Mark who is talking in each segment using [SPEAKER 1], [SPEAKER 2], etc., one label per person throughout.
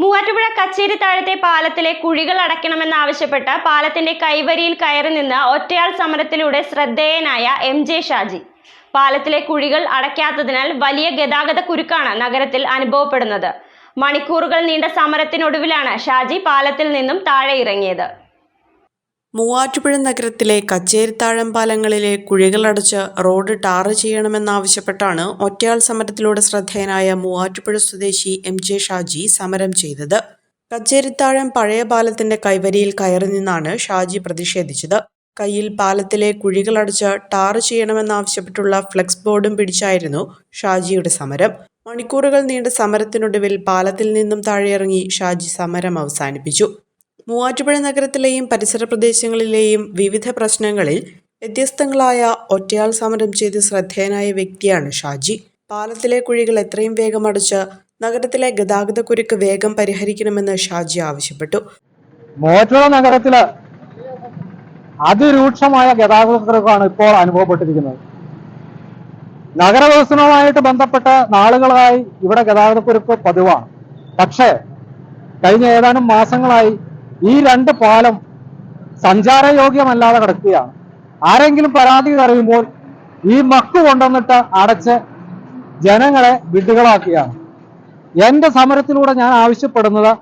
[SPEAKER 1] മൂവാറ്റുപുഴ കച്ചേരി താഴത്തെ പാലത്തിലെ കുഴികൾ അടയ്ക്കണമെന്നാവശ്യപ്പെട്ട് പാലത്തിന്റെ കൈവരിയിൽ കയറി നിന്ന് ഒറ്റയാൾ സമരത്തിലൂടെ ശ്രദ്ധേയനായ എം ജെ ഷാജി. പാലത്തിലെ കുഴികൾ അടയ്ക്കാത്തതിനാൽ വലിയ ഗതാഗത കുരുക്കാണ് നഗരത്തിൽ അനുഭവപ്പെടുന്നത്. മണിക്കൂറുകൾ നീണ്ട സമരത്തിനൊടുവിലാണ് ഷാജി പാലത്തിൽ നിന്നും താഴെ ഇറങ്ങിയത്.
[SPEAKER 2] മൂവാറ്റുപുഴ നഗരത്തിലെ കച്ചേരിത്താഴം പാലങ്ങളിലെ കുഴികളടച്ച് റോഡ് ടാർ ചെയ്യണമെന്നാവശ്യപ്പെട്ടാണ് ഒറ്റയാൾ സമരത്തിലൂടെ ശ്രദ്ധേയനായ മൂവാറ്റുപുഴ സ്വദേശി എം ജെ ഷാജി സമരം ചെയ്തത്. കച്ചേരിത്താഴം പഴയ പാലത്തിന്റെ കൈവരിയിൽ കയറി നിന്നാണ് ഷാജി പ്രതിഷേധിച്ചത്. കയ്യിൽ പാലത്തിലെ കുഴികളടച്ച് ടാർ ചെയ്യണമെന്നാവശ്യപ്പെട്ടുള്ള ഫ്ലെക്സ് ബോർഡും പിടിച്ചായിരുന്നു ഷാജിയുടെ സമരം. മണിക്കൂറുകൾ നീണ്ട സമരത്തിനൊടുവിൽ പാലത്തിൽ നിന്നും താഴെയിറങ്ങി ഷാജി സമരം അവസാനിപ്പിച്ചു. മൂവാറ്റുപുഴ നഗരത്തിലെയും പരിസര പ്രദേശങ്ങളിലെയും വിവിധ പ്രശ്നങ്ങളിൽ വ്യത്യസ്തങ്ങളായ ഒറ്റയാൾ സമരം ചെയ്ത് ശ്രദ്ധേയനായ വ്യക്തിയാണ് ഷാജി. പാലത്തിലെ കുഴികൾ എത്രയും വേഗം അടച്ച് നഗരത്തിലെ ഗതാഗത കുരുക്ക് വേഗം പരിഹരിക്കണമെന്ന് ഷാജി ആവശ്യപ്പെട്ടു.
[SPEAKER 3] മൂവാറ്റുപുഴ നഗരത്തിൽ അതിരൂക്ഷമായ ഗതാഗതക്കുറവാണ് ഇപ്പോൾ അനുഭവപ്പെട്ടിരിക്കുന്നത്. നഗരവികസനവുമായിട്ട് ബന്ധപ്പെട്ട നാളുകളായി ഇവിടെ ഗതാഗതക്കുരുക്ക് പതിവാണ്. പക്ഷേ കഴിഞ്ഞ ഏതാനും മാസങ്ങളായി ഈ രണ്ട് പാലം സഞ്ചാരയോഗ്യമല്ലാതെ കിടക്കുകയാണ്. ആരെങ്കിലും പരാതി അറിയുമ്പോൾ ഈ മക്ക് കൊണ്ടുവന്നിട്ട് അടച്ച് ജനങ്ങളെ വിഡ്ഢികളാക്കുകയാണ്. എന്റെ സമരത്തിലൂടെ ഞാൻ ആവശ്യപ്പെടുന്നത്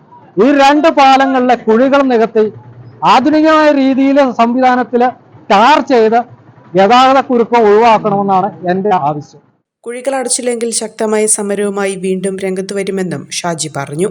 [SPEAKER 3] ഈ രണ്ട് പാലങ്ങളിലെ കുഴികൾ നികത്തി ആധുനികമായ രീതിയിൽ സംവിധാനത്തിൽ ടാർ ചെയ്ത് ഗതാഗത കുരുക്കം ഒഴിവാക്കണമെന്നാണ് എന്റെ ആവശ്യം.
[SPEAKER 2] കുഴികൾ അടച്ചില്ലെങ്കിൽ ശക്തമായ സമരവുമായി വീണ്ടും രംഗത്ത് വരുമെന്നും ഷാജി പറഞ്ഞു.